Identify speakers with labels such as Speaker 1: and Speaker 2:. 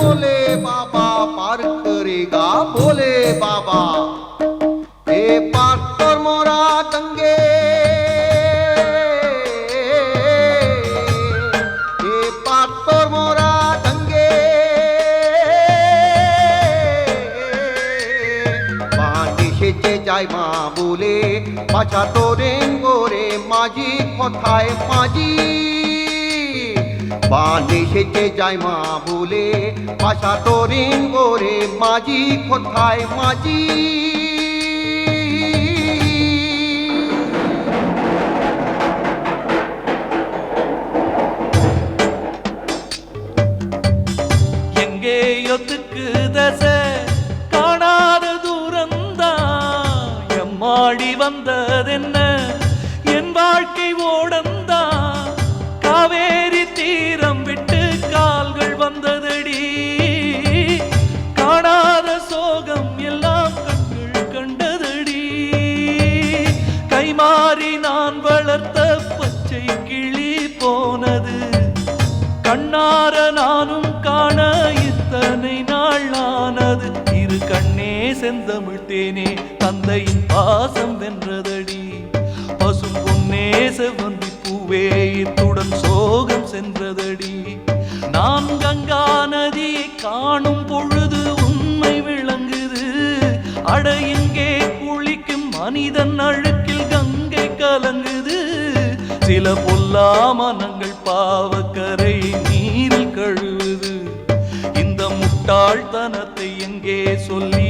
Speaker 1: বলে বাবা পার করে বলে বাবা। সেচে যায় মা বলে পাছা তোরে গোরে মাঝি কথায় মাঝি পানি সেচে যায় মা বলে পাশা তোরিন গোরে মাঝি কোথায় মাঝি
Speaker 2: எங்கேயோ தூரந்தான் வந்ததென்ன? என் வாழ்க்கை ஓடந்தா? காவேரி தீரம் விட்டு கால்கள் வந்ததடி. காணாத சோகம் எல்லாம் கண்கள் கண்டதடி. கைமாறி நான் வளர்த்த பச்சை கிளி போனது. கண்ணார நானும் காண இத்தனை நாள் ஆனது. இரு கண்ணே செந்தமிழ் தேனே தந்தையின் பாசம் வென்றதடி. பசும் பொன்னே செவ்வந்தி பூவே இத்துடன் சோகம் சென்றதடி. நான் கங்கா நதியை காணும் பொழுது உண்மை விளங்குது. அட எங்கே குளிக்கும் மனிதன் அழுக்கில் கங்கை கலங்குது. சில பொல்லா மனங்கள் பாவக்கரை நீரில் கழுவுது. இந்த முட்டாள்தனத்தை எங்கே சொல்லி